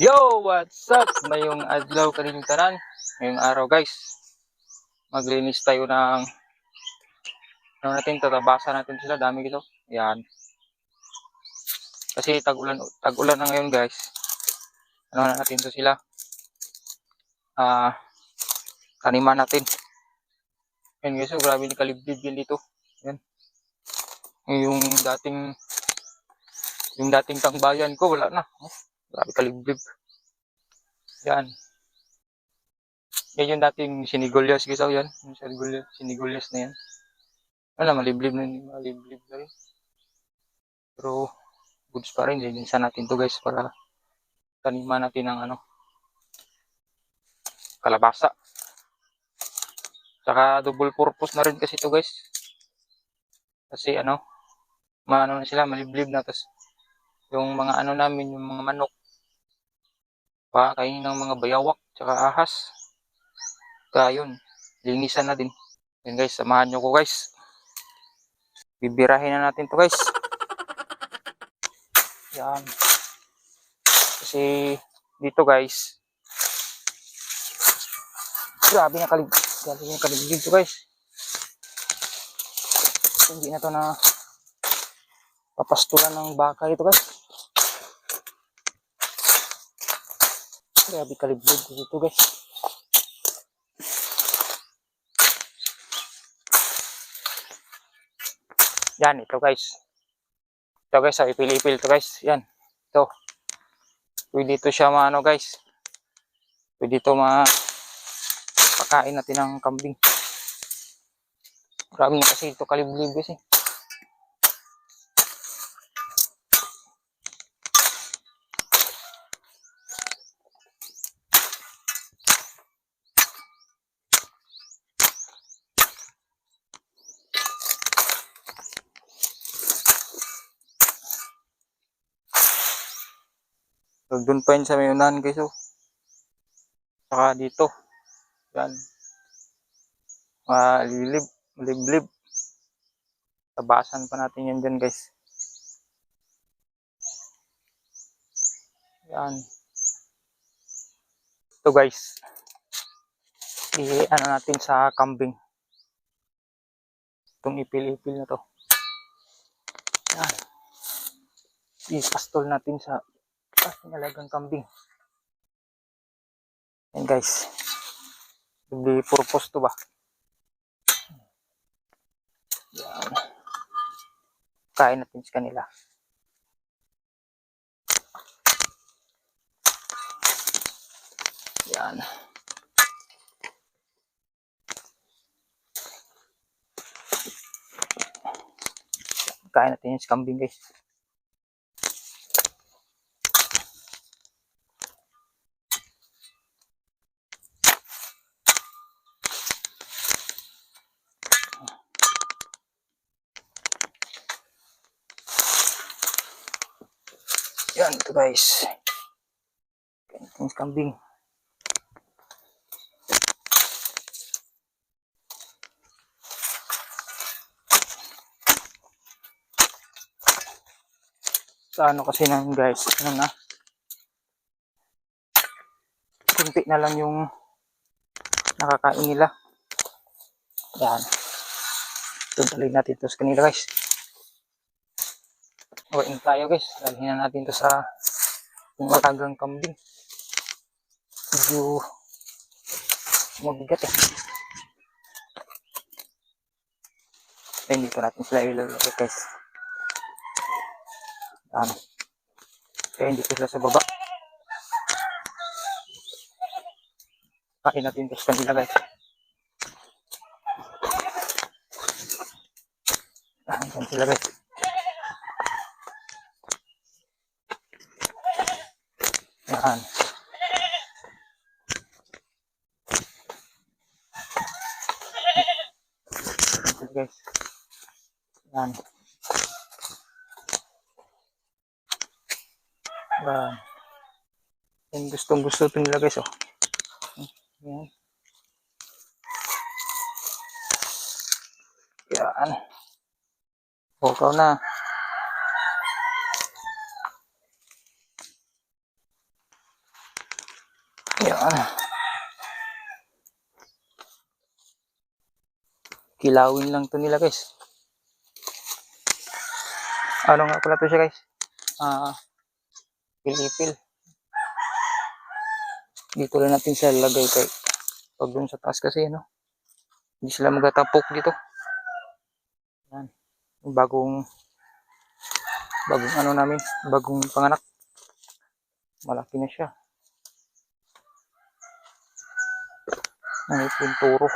Yo! What's up? Mayong adlaw kaninyong tanan. Ngayong araw guys, maglinis tayo ng ano natin, tatabasan natin sila. Dami gito. Yan. Kasi tag-ulan, tag-ulan na ngayon guys. Ano na natin to sila. Ah, taniman natin. Yan guys, oh, grabe ni kaliblib yan dito. Yan. Yung dating yung dating tangbayan ko, wala na. Oh, grabe kaliblib. Yan. Yan yung dating sinigulyas guys. Oh, yan. Yung sinigulyas, sinigulyas na yan. Wala, maliblib na yun. Maliblib na rin. Pero, goods pa rin. Linisan natin to guys para taniman natin ng ano, kalabasa. Saka double purpose na rin kasi to guys. Kasi ano, maano na sila, maliblib na. Tapos, yung mga ano namin, yung mga manok, pakain ng mga bayawak, tsaka ahas. Kaya yun, linisan na din. Yan guys, samahan nyo ko guys. Bibirahin na natin to guys. Yan. Kasi dito guys, grabe na kalig grabe na kalig dito guys. Hindi na to na papastulan ng baka ito guys. Grabe kaliblog ko dito guys. Yan, ito guys. Ito guys, sa ipil-ipil to guys. Yan, ito. Pwede ito siya maano guys. Pwede ito ma pakain natin ng kambing. Grabe na kasi ito kaliblib guys eh. So, doon pa yun sa may unahan guys oh. Saka dito. Yan. Malilib. Maliblib. Tabasan pa natin yan dyan guys. Yan. Ito guys. I ano natin sa kambing. Itong ipil-ipil na to. Yan. I-pastol natin sa ating alagang kambing. Yan guys. Hindi purpose to ba? Yan. Kain natin sa kanila. Yan. Kain natin yung kambing guys. Yan guys. Yung kambing. sa ano kasi namin guys, ano na, kunti na lang yung nakakain nila. Yan. Tutuloy natin ito sa kanila guys. Uwain tayo guys. Dalhin na natin ito sa matagang kambing. Medyo mabigat eh. Then dito natin sila ilalagay guys. Ano. Kaya hindi sila sa baba. Kain natin sa kanila guys. Kain sila guys. Yan sila guys. Yan. Yan. Yan gustong gusto ito nila guys oh. Yan. Yan. Bukaw na. Yan. Kilawin lang to nila guys. Ano nga pala to siya guys? Ah, pilipil. Dito lang natin siya lagay kay pag dun sa taas kasi ano. Hindi sila magatapok dito. Yan. Bagong bagong ano namin, bagong panganak. Malaki na siya. May pinturo.